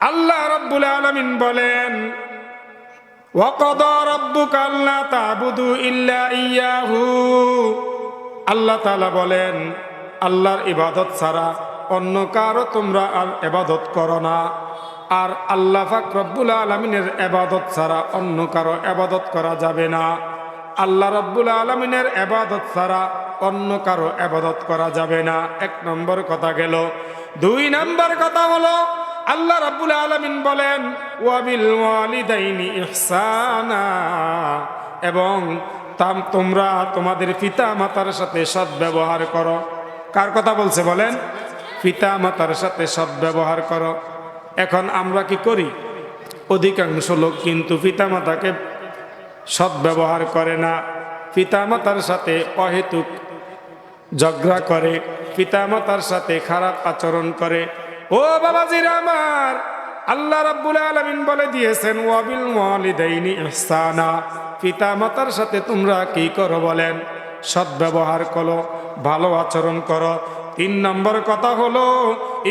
আল্লাহ রব্বুল আলমিন বলেন আল্লাহ তালা বলেন, আল্লাহর ইবাদত ছাড়া অন্য কারও তোমরা আর এবাদত করো না। আর আল্লাহ রব্বুল আলামিনের এবাদত ছাড়া অন্য কারও এবাদত করা যাবে না। আল্লাহ রব্বুল আলমিনের এবাদত ছাড়া অন্য কারও এবাদত করা যাবে না। এক নম্বর কথা গেল। দুই নম্বর কথা হলো আল্লাহ রাব্বুল আলামিন বলেন, ওয়াবিল ইহসানা। এবং তাম, তোমরা তোমাদের পিতা মাতার সাথে সৎ ব্যবহার করো। কার কথা বলছে বলেন? পিতা মাতার সাথে সৎ ব্যবহার করো। এখন আমরা কি করি? অধিকাংশ লোক কিন্তু পিতা মাতাকে সৎ ব্যবহার করে না। পিতা মাতার সাথে অহেতুক ঝগড়া করে, পিতামাতার সাথে খারাপ আচরণ করে। ও বাবাজিরা আমার, আল্লাহ রাব্বুল আলামিন বলে দিয়েছেন, ওয়াবিল ওয়ালিদাইনি ইহসানা। পিতা মাতার সাথে তোমরা কি করো বলেন? সদ্ব্যবহার করো, ভালো আচরণ করো। তিন নম্বর কথা হলো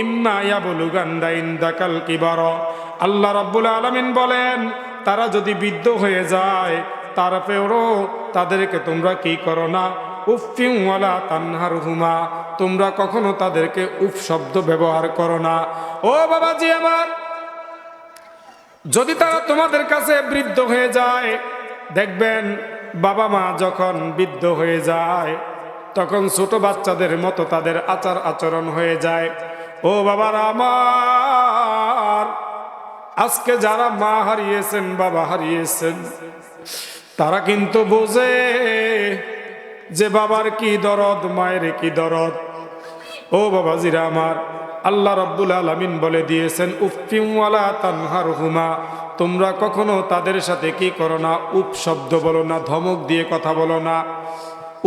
ইম্মা ইয়াবলুগান্দা ইন্দাকাল কিবার। আল্লাহ রাব্বুল আলামিন বলেন, তারা যদি বৃদ্ধ হয়ে যায় তারপরেও তাদেরকে তোমরা কি করো না? উফিউওয়ালা তানহার হুমা তোমরা কখনো তাদেরকে উফ শব্দ ব্যবহার করো না। ও বাবাজি আমার, যদি তারা তোমাদের কাছে বৃদ্ধ হয়ে যায়, দেখবেন বাবা মা যখন বৃদ্ধ হয়ে যায়, তখন ছোট বাচ্চাদের মতো তাদের আচার আচরণ হয়ে যায়। ও বাবার আমার, আজকে যারা মা হারিয়েছেন, বাবা হারিয়েছেন, তারা কিন্তু বোঝে যে বাবার কি দরদ, মায়ের কি দরদ? ও বাবাজিরা আমার, আল্লাহ রব্বুল আলমিন বলে দিয়েছেন উফিমওয়ালা তানহার হুমা তোমরা কখনো তাদের সাথে কি করো না? উপ শব্দ বলো না, ধমক দিয়ে কথা বলো না।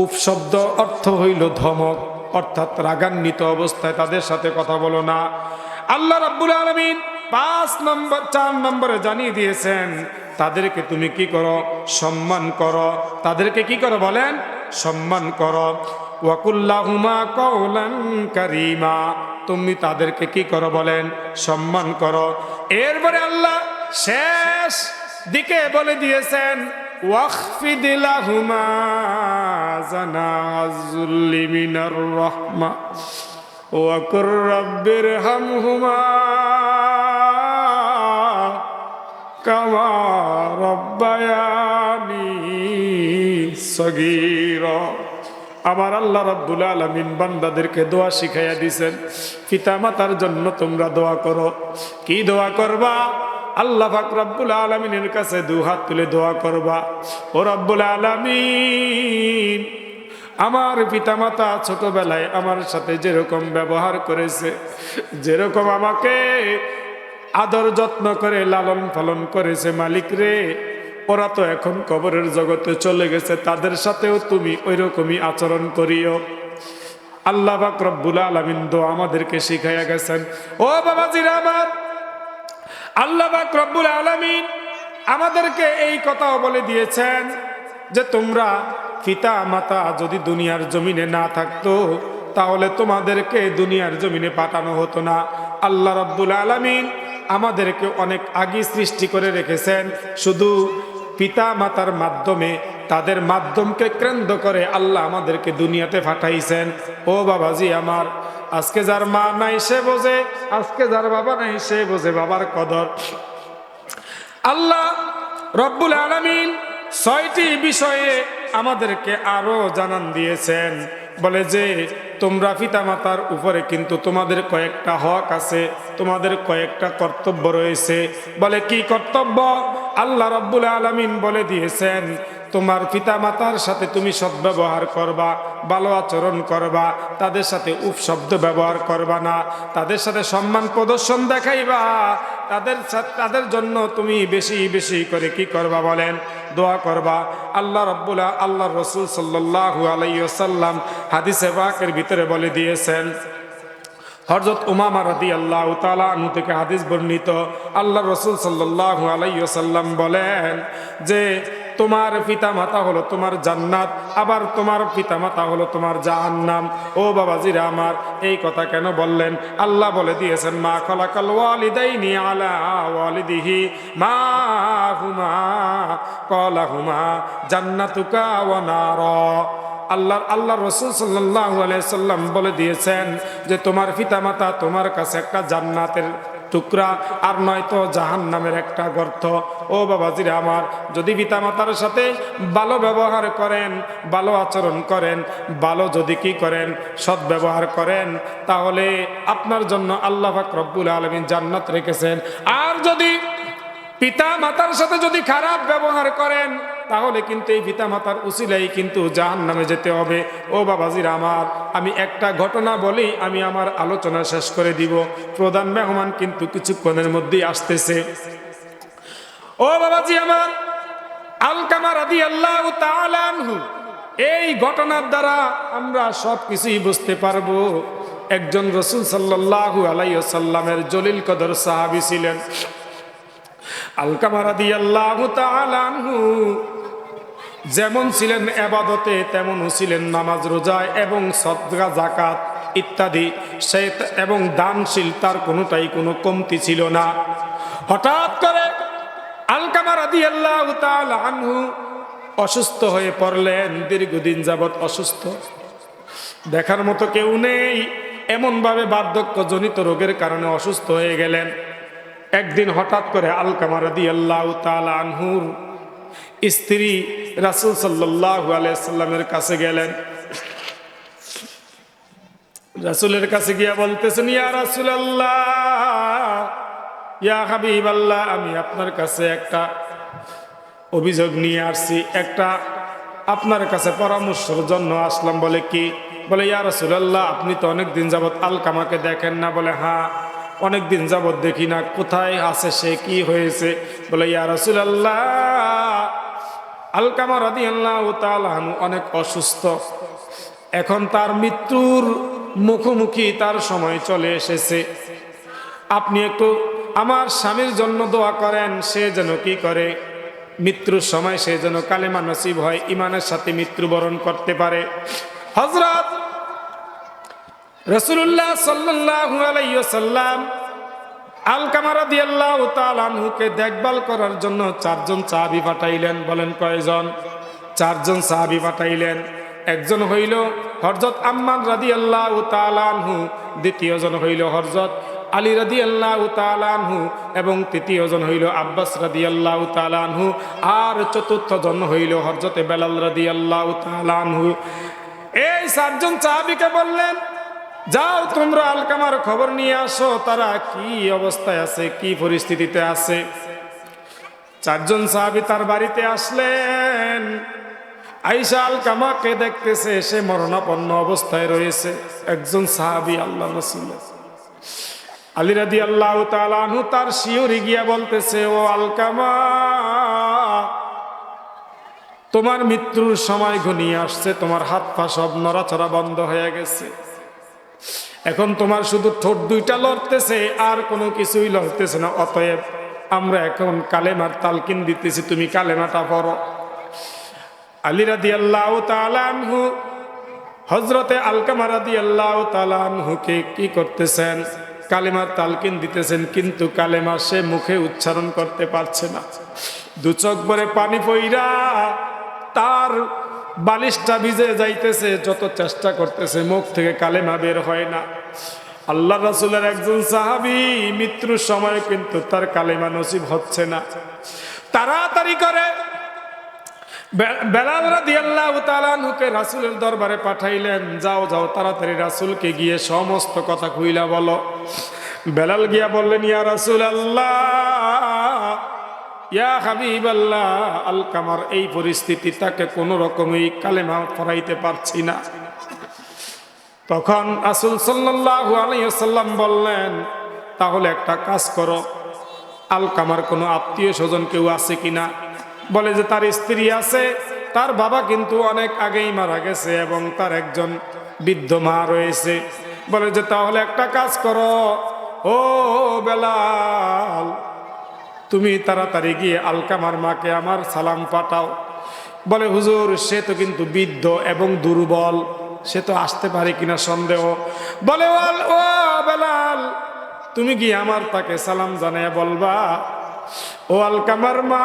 উপ শব্দ অর্থ হইল ধমক, অর্থাৎ রাগান্বিত অবস্থায় তাদের সাথে কথা বলো না। আল্লাহ রব্বুল আলমিন পাঁচ নম্বর, চার নম্বরে জানিয়ে দিয়েছেন, তাদেরকে তুমি কি করো? সম্মান করো। তাদেরকে কি করো বলেন? সম্মান করো। ওয়াকুল্লাহুমা কৌলান কারিমা। তুমি তাদেরকে কি করো বলেন? সম্মান করো। এরপরে আল্লাহ শেষ দিকে বলে দিয়েছেন ওয়াকফিদিলাহুমা জানাজুল্লি মিনার রহমা। কামা রব্বায়ানি আমার আল্লাহ রাব্বুল আলামিন বান্দাদেরকে দোয়া শিখাইয়া দিছেন, পিতা মাতার জন্য তোমরা দোয়া করো। কি দোয়া করবা? আল্লাহ পাক রব্বুল আলামিনের কাছে দু হাত তুলে দোয়া করবা। ও রব্বুল আলামিন, আমার পিতামাতা ছোটবেলায় আমার সাথে যেরকম ব্যবহার করেছে, যেরকম আমাকে আদর যত্ন করে লালন পালন করেছে মালিক রে ওরা তো এখন কবরের জগতে চলে গেছে, তাদের সাথেও তুমি ওই রকমই আচরণ করিও। আল্লাহ রব্বুল আলমিন দো আমাদেরকে শিখাইয়া গেছেন। ও বাবাজিরা আমার, আল্লাহ রব্বুল আলমিন আমাদেরকে এই কথাও বলে দিয়েছেন যে তোমরা পিতা মাতা যদি দুনিয়ার জমিনে না থাকতো, তাহলে তোমাদেরকে দুনিয়ার জমিনে পাঠানো হতো না। আল্লাহ রব্বুল আলমিন আমাদেরকে অনেক আগে সৃষ্টি করে রেখেছেন। শুধু পিতা মাতার মাধ্যমে তাদের মাধ্যমকে কেন্দ্র করে আল্লাহ আমাদেরকে দুনিয়াতে পাঠাইছেন। ও বাবাজি আমার, আজকে যার মা নাই সে বোঝে, আজকে যার বাবা নাই সে বোঝে বাবার কদর। আল্লাহ রব্বুল আলমিন ছয়টি বিষয়ে আমাদেরকে আরও জানান দিয়েছেন। বলে যে, তোমরা পিতামাতার উপরে কিন্তু তোমাদের কয়েকটা হক আছে, তোমাদের কয়েকটা কর্তব্য রয়েছে। বলে কি কর্তব্য? আল্লাহ রব্বুল আলমিন বলে দিয়েছেন, তোমার পিতামাতার সাথে তুমি সদ্ব্যবহার করবা, ভালো আচরণ করবা, তাদের সাথে উপশব্দ ব্যবহার করবা না, তাদের সাথে সম্মান প্রদর্শন দেখাইবা, তাদের তাদের জন্য তুমি বেশি বেশি করে কি করবা বলেন? দোয়া করবা। আল্লাহ রব্বুল্লাহ আল্লাহ রসুল সাল্লাহ আলাইসাল্লাম হাদিসে বাকের ভিতরে বলে দিয়েছেন হরজত উমামা রাদি আল্লাহ তালা থেকে হাদিস বর্ণিত। আল্লাহ রসুল সাল্লাহ আলাইসাল্লাম বলেন যে, তোমার পিতা মাতা হলো তোমার জান্নাত, আবার তোমার পিতা মাতা হলো তোমার জাহান্নাম। ও বাবাজিরা আমার, এই কথা কেন বললেন? আল্লাহ বলে দিয়েছেন, মা খলাকাল ওয়ালিদাইনি আলা ওয়ালিদিহি, মা হুমা, কলা হুমা, জান্নাতুকা ওয়া নারা। আল্লাহ আল্লাহ রসুল সাল্লাহ সাল্লাম বলে দিয়েছেন যে তোমার পিতামাতা তোমার কাছে একটা জান্নাতের টুকরা আর নয়তো জাহান নামের একটা গর্ত। ও বাবাজিরা আমার, যদি পিতামাতার সাথে ভালো ব্যবহার করেন, ভালো আচরণ করেন, ভালো যদি কি করেন, সৎ ব্যবহার করেন, তাহলে আপনার জন্য আল্লাহ পাক রব্বুল আলমিন জান্নাত রেখেছেন। আর যদি পিতা মাতার সাথে যদি খারাপ ব্যবহার করেন, তাহলে কিন্তু এই পিতা মাতার উসিলাই কিন্তু জাহান নামে যেতে হবে। ও বাবাজির আমার, আমি একটা ঘটনা বলি, আমি আমার আলোচনা শেষ করে দিব। প্রধান মেহমান কিন্তু কিছুক্ষণের মধ্যেই আসতেছে। ও বাবাজি আমার আলকামার আদি আল্লাহ এই ঘটনার দ্বারা আমরা সব কিছুই বুঝতে পারব। একজন রসুল সাল্লাল্লাহু আলাইহি সাল্লামের জলিল কদর সাহাবি ছিলেন। আলকামারা দিয়ে আল্লাহ যেমন ছিলেন এবাদতে, তেমনও ছিলেন নামাজ, রোজায় এবং সদগা জাকাত ইত্যাদি। সে এবং দানশীল তার কোনোটাই কোনো কমতি ছিল না। হঠাৎ করে আলকামারা দিয়ে আল্লাহ অসুস্থ হয়ে পড়লেন, দীর্ঘদিন যাবৎ অসুস্থ। দেখার মতো কেউ নেই। এমনভাবে বার্ধক্যজনিত রোগের কারণে অসুস্থ হয়ে গেলেন। একদিন হঠাৎ করে আলকামার দি আল্লাহ আনহুর স্ত্রী রাসুল সাল্লাহ আলাইসাল্লামের কাছে গেলেন। রাসুলের কাছে গিয়া বলতেছেন, ইয়া রাসুল আল্লাহ ইয়া হাবিব আল্লাহ আমি আপনার কাছে একটা অভিযোগ নিয়ে আসছি। একটা আপনার কাছে পরামর্শের জন্য আসলাম বলে কি? বলে, ইয়া রাসুলাল্লাহ, আপনি তো অনেক দিন যাবৎ আলকামাকে দেখেন না। বলে হ্যাঁ। অনেক দিন যাবৎ দেখি না, কোথায় আছে সে, কি হয়েছে? বলে, ইয়া রাসুলাল্লাহ, আলকামা রাদি আল্লাহ অনেক অসুস্থ। এখন তার মৃত্যুর মুখোমুখি তার সময় চলে এসেছে। আপনি একটু আমার স্বামীর জন্য দোয়া করেন, সে যেন কি করে? মৃত্যুর সময় সে যেন কালেমা নসিব হয় ইমানের সাথে মৃত্যুবরণ করতে পারে। হজরত রসুল্লাহ সাল্লাহু আলাইসাল্লাম আলকামারা দিয়াল্লাহ তালানহুকে দেখভাল করার জন্য চারজন সাহাবি পাঠাইলেন। বলেন কয়জন? চারজন সাহাবি পাঠাইলেন। একজন হইল হরজত আম্মান রাদি আল্লাহ তালানহু দ্বিতীয়জন হইল হরজত আলী রাদি আল্লাহ তালানহু এবং তৃতীয়জন হইল আব্বাস রাদি আল্লাহ তালানহু আর চতুর্থ জন হইল হরজতে বেলাল রাদি আল্লাহ তালানহু এই চারজন সাহাবিকে বললেন যাও তোমরা আলকামার খবর নিয়ে আসো, তারা কি অবস্থায় আছে, কি পরিস্থিতিতে আছে? চারজন সাহাবি তার বাড়িতে আসলেন। আইসা আলকামাকে দেখতেছে, সে মরণাপন্ন অবস্থায় রয়েছে। একজন সাহাবি আল্লাহ রসুল আলিরাদি আল্লাহ তালানহু তার শিওরি গিয়া বলতেছে, ও আলকামা, তোমার মৃত্যুর সময় ঘনিয়ে আসছে, তোমার হাত পা সব নড়াচড়া বন্ধ হয়ে গেছে। এখন তোমার শুধু ঠোঁট দুইটা লড়তেছে, আর কোনো কিছুই লড়তেছে না। অতএব আমরা এখন কালেমার তালকিন দিতেছি, তুমি কালেমাটা পড়ো। আলী রাদি আল্লাহ তালানহু হজরতে আলকামা রাদি আল্লাহ তালানহুকে কি করতেছেন? কালেমার তালকিন দিতেছেন, কিন্তু কালেমা সে মুখে উচ্চারণ করতে পারছে না। দু চোখ ভরে পানি পইরা তার বালিশটা ভিজে যাইতেছে, যত চেষ্টা করতেছে, মুখ থেকে কালেমা বের হয় না। আল্লাহ রাসুলের একজন সাহাবি মৃত্যুর সময় কিন্তু তার কালেমা নসিব হচ্ছে না। তাড়াতাড়ি করে বেলালরা দিয়াল্লাহ তালানুকে রাসুলের দরবারে পাঠাইলেন, যাও যাও, তাড়াতাড়ি রাসুলকে গিয়ে সমস্ত কথা খুইলা বলো। বেলাল গিয়া বললেন, ইয়া রাসুল আল্লাহ ইয়া হাবিব আল্লাহ আলকামার, এই পরিস্থিতি তাকে কোনো রকমই কালেমা পড়াইতে পারছি না। তখন আসুল সাল্লাহু আলাইসাল্লাম বললেন, তাহলে একটা কাজ করো, আলকামার কোনো আত্মীয় স্বজন কেউ আছে কিনা? বলে যে, তার স্ত্রী আছে, তার বাবা কিন্তু অনেক আগেই মারা গেছে এবং তার একজন বৃদ্ধ মা রয়েছে। বলে যে, তাহলে একটা কাজ করো, ও বেলাল তুমি তাড়াতাড়ি গিয়ে আলকামার মাকে আমার সালাম পাঠাও। বলে, হুজুর, সে তো কিন্তু বৃদ্ধ এবং দুর্বল, সে তো আসতে পারে কিনা সন্দেহ। বলে ও বেলাল, তুমি কি আমার তাকে সালাম জানাইয়া বলবা, ও আলকামার মা,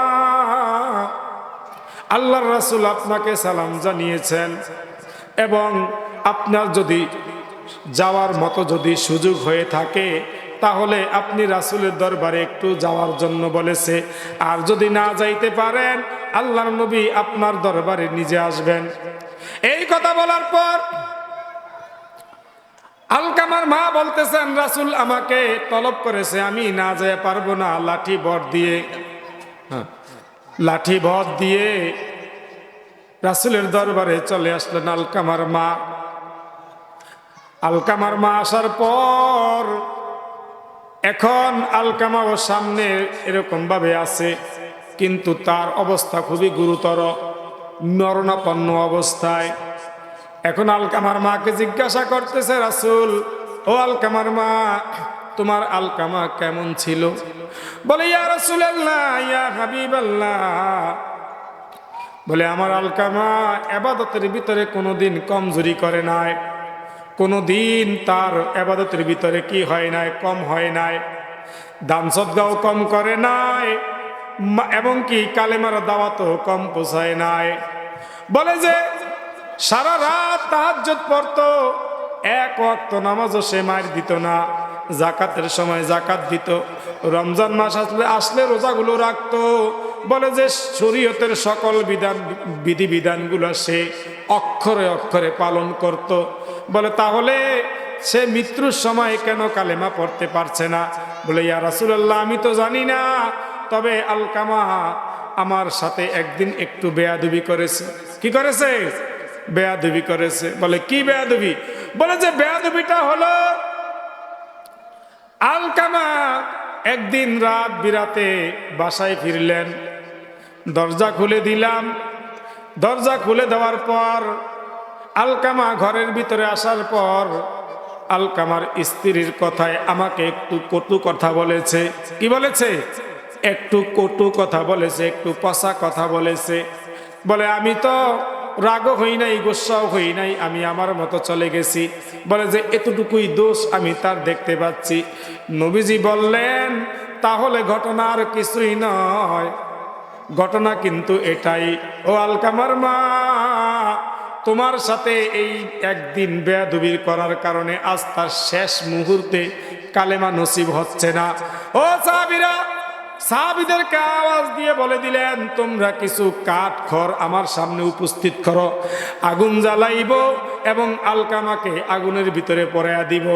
আল্লাহর রাসূল আপনাকে সালাম জানিয়েছেন এবং আপনার যদি যাওয়ার মতো যদি সুযোগ হয়ে থাকে তাহলে আপনি রাসুলের দরবারে একটু যাওয়ার জন্য বলেছে। আর যদি না যাইতে পারেন আল্লাহর নবী আপনার দরবারে নিজে আসবেন। এই কথা বলার পর আলকামার মা বলতেছেন রাসুল আমাকে তলব করেছে আমি না যেতে পারব না লাঠি বর দিয়ে। হ্যাঁ, লাঠি ভর দিয়ে রাসুলের দরবারে চলে আসলেন আলকামার মা। আলকামার মা আসার পর এখন আলকামা ও সামনে এরকম ভাবে আছে, কিন্তু তার অবস্থা খুবই গুরুতর মরণাপন্ন অবস্থায়। এখন আলকামার মাকে জিজ্ঞাসা করতেছে, রাসুল, ও আলকামার মা, তোমার আলকামা কেমন ছিল? বলে, ইয়া রাসুল আল্লাহ ইয়া হাবিব বলে, আমার আলকামা এবাদতের ভিতরে কোনোদিন কমজোরি করে নাই। কোনো দিন তার এবাদতের ভিতরে কি হয় নাই, কম হয় নাই, দান সদ্গাও কম করে নাই, মা- এবং কি কালেমার দাওয়াতও কম পোষায় নাই। বলে যে, সারা রাত তাহাজ্জুদ পড়তো, এক অক্ত নামাজও সে মার দিত না, জাকাতের সময় জাকাত দিত, রমজান মাস আসলে আসলে রোজাগুলো রাখত। বলে যে, শরীয়তের সকল বিধান বিধিবিধানগুলো সে অক্ষরে অক্ষরে পালন করত। বলে, তাহলে সে মৃত্যুর সময় কেন কালেমা পড়তে পারছে না? বলে, ইয়া রাসুলাল্লাহ, আমি তো জানি না। তবে আলকামা আমার সাথে একদিন একটু বেয়াদুবি করেছে। কি করেছে? বেয়াদুবি করেছে। বলে, কি বেয়াদুবি? বলে যে, বেয়াদুবিটা হলো আলকামা একদিন রাত বিরাতে বাসায় ফিরলেন। দরজা খুলে দিলাম। দরজা খুলে দেওয়ার পর আলকামা ঘরের ভিতরে আসার পর আলকামার স্ত্রীর কথায় আমাকে একটু কটু কথা বলেছে। কি বলেছে? একটু কটু কথা বলেছে, একটু পচা কথা বলেছে। বলে, আমি তো রাগও হই নাই গোসাও হই নাই, আমি আমার মতো চলে গেছি। বলে যে, এতটুকুই দোষ আমি তার দেখতে পাচ্ছি। নবীজি বললেন, তাহলে ঘটনা আর কিছুই নয়। ঘটনা কিন্তু এটাই। ও আলকামার মা তোমার সাথে এই একদিন বেয়াদুবির করার কারণে আজ তার শেষ মুহূর্তে কালেমা নসিব হচ্ছে না। ও সাবিরা সাহাবিদেরকে আওয়াজ দিয়ে বলে দিলেন, তোমরা কিছু কাঠ খড় আমার সামনে উপস্থিত করো। আগুন জ্বালাইব এবং আলকামাকে আগুনের ভিতরে পড়াইয়া দিব।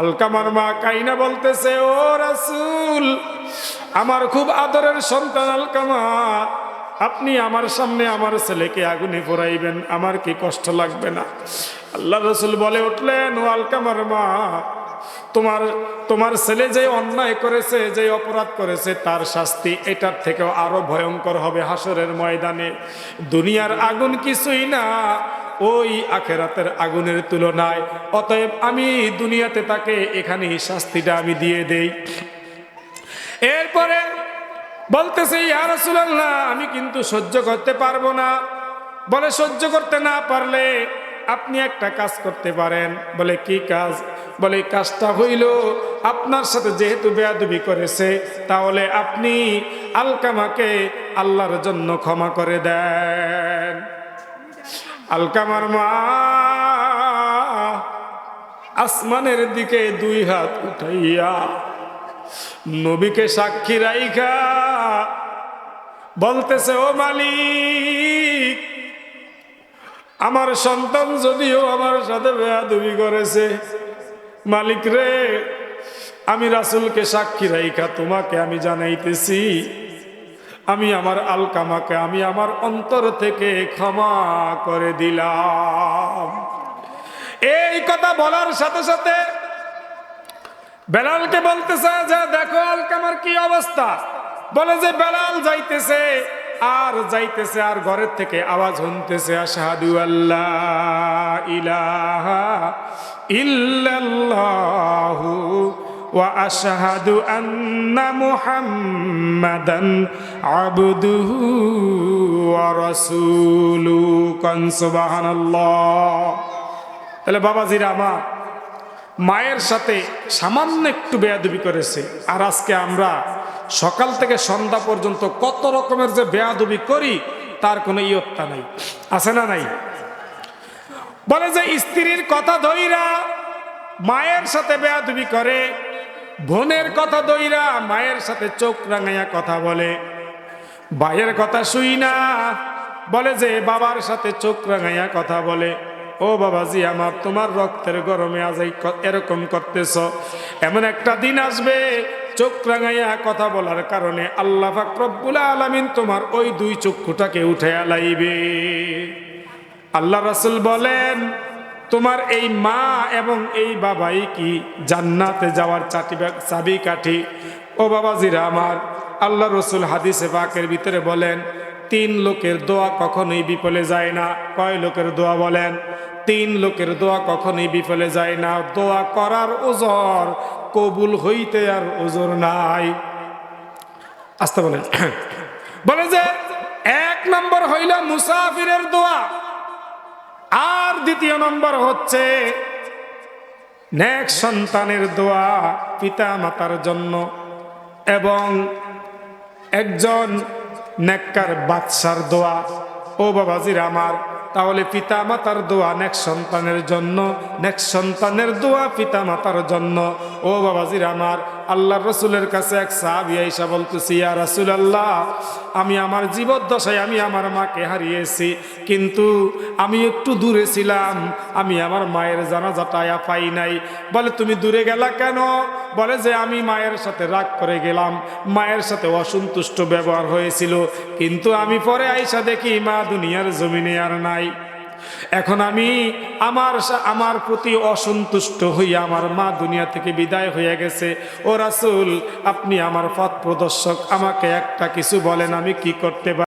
আলকামার মা কাইনা বলতেছে, ও রাসুল, আমার খুব আদরের সন্তান আলকামা আপনি আমার সামনে আমার ছেলেকে আগুনে পড়াইবেন, আমার কি কষ্ট লাগবে না? আল্লাহ রসুল বলে উঠলেন ও আলকামার মা, তোমার তোমার ছেলে যে অন্যায় করেছে, যে অপরাধ করেছে, তার শাস্তি এটার থেকেও আরও ভয়ঙ্কর হবে হাসরের ময়দানে। দুনিয়ার আগুন কিছুই না, ওই আখেরাতের আগুনের তুলনায়। অতএব আমি দুনিয়াতে তাকে এখানেই শাস্তিটা আমি দিয়ে দেই। এরপরে বলতেছে, ইয়া রাসূলুল্লাহ, আমি কিন্তু সহ্য করতে পারব না। বলে, সহ্য করতে না পারলে আপনি একটা কাজ করতে পারেন। বলে, কি কাজ? বলে, কাজটা হইল আপনার সাথে যেহেতু বেয়াদবি করেছে, তাহলে আপনি আলকামাকে আল্লাহর জন্য ক্ষমা করে দেন। আলকামার মা আসমানের দিকে দুই হাত উঠাইয়া নবীকে সাক্ষী রাইখা বলতেছে, ও মালিক, আমার সন্তান যদিও আমার সাথে বেয়াদবি করেছে, মালিক রে, আমি রাসুলকে সাক্ষী রাইখা, তোমাকে আমি জানাইতেছি, আমি আমার আলকামাকে, আমি আমার অন্তর থেকে ক্ষমা করে দিলাম। এই কথা বলার সাথে সাথে বেলালকে বলতেছে যে, দেখো আলকামার কি অবস্থা? বলে যে, বেলাল যাইতেছে, আর যাইতেছে, আর ঘরের থেকে আওয়াজ হনতেছে আশাহাদু আল্লাহ ইলাহা ইল্লাল্লাহু আন্না মুহাম্মাদান আবদুহু ওয়া রাসূলু তাহলে বাবাজির আমার মায়ের সাথে সামান্য একটু বেয়াদবি করেছে, আর আজকে আমরা সকাল থেকে সন্ধ্যা পর্যন্ত কত রকমের যে বেয়াদুবি করি, তার কোনো ইয়ত্তা নাই। আছে না নাই? বলে যে, স্ত্রীর কথা ধইরা মায়ের সাথে বেয়াদবি করে, বোনের কথা দইরা মায়ের সাথে চোখ রাঙাইয়া কথা বলে। ভাইয়ের কথা শুই না, বলে যে, বাবার সাথে চোখ রাঙাইয়া কথা বলে। ও বাবাজি, আমার তোমার রক্তের গরমে আজ এরকম করতেছ। এমন একটা দিন আসবে চোখ রাঙাইয়া কথা বলার কারণে আল্লাহ ফাকরবুল আলমিন তোমার ওই দুই চক্ষুটাকে উঠে লাইবে। আল্লাহ রাসুল বলেন, তোমার এই মা এবং এই বাবাই কি জান্নাতে যাওয়ার চাটি চাবি কাঠি? ও বাবাজিরা আমার, আল্লাহ রসুল হাদিসে পাকের ভিতরে বলেন, তিন লোকের দোয়া কখনোই বিফলে যায় না। কয় লোকের দোয়া বলেন, তিন লোকের দোয়া কখনোই বিফলে যায় না। দোয়া করার ওজর কবুল হইতে আর ওজোর নাই। আসতে বলেন। বলে যে এক নম্বর হইল মুসাফিরের দোয়া। আর দ্বিতীয় নম্বর হচ্ছে নেক সন্তানের দোয়া পিতা মাতার জন্য এবং একজন নেককার বাদশার দোয়া। ও বাবাজির আমার তাহলে পিতা মাতার দোয়া নেক সন্তানের জন্য, নেক সন্তানের দোয়া পিতা মাতার জন্য। ও বাবাজির আমার আল্লাহ রসুলের কাছে এক সাহাবি আইসা বলতেছি, ইয়া রাসুল আল্লাহ আমি আমার জীবদ্দশায় আমি আমার মাকে হারিয়েছি, কিন্তু আমি একটু দূরে ছিলাম, আমি আমার মায়ের জানাজাটা আয়া পাই নাই। বলে, তুমি দূরে গেলা কেন? বলে যে, আমি মায়ের সাথে রাগ করে গেলাম, মায়ের সাথে অসন্তুষ্ট ব্যবহার হয়েছিল, কিন্তু আমি পরে আইসা দেখি মা দুনিয়ার জমিনে আর নাই। এখন আমি আমার আমার প্রতি অসন্তুষ্ট হইয়া আমার মা দুনিয়া থেকে বিদায় হয়ে গেছে। ও রাসুল, আপনি আমার পথ প্রদর্শক, আমাকে একটা কিছু বলেন, আমি কি করতে পারি?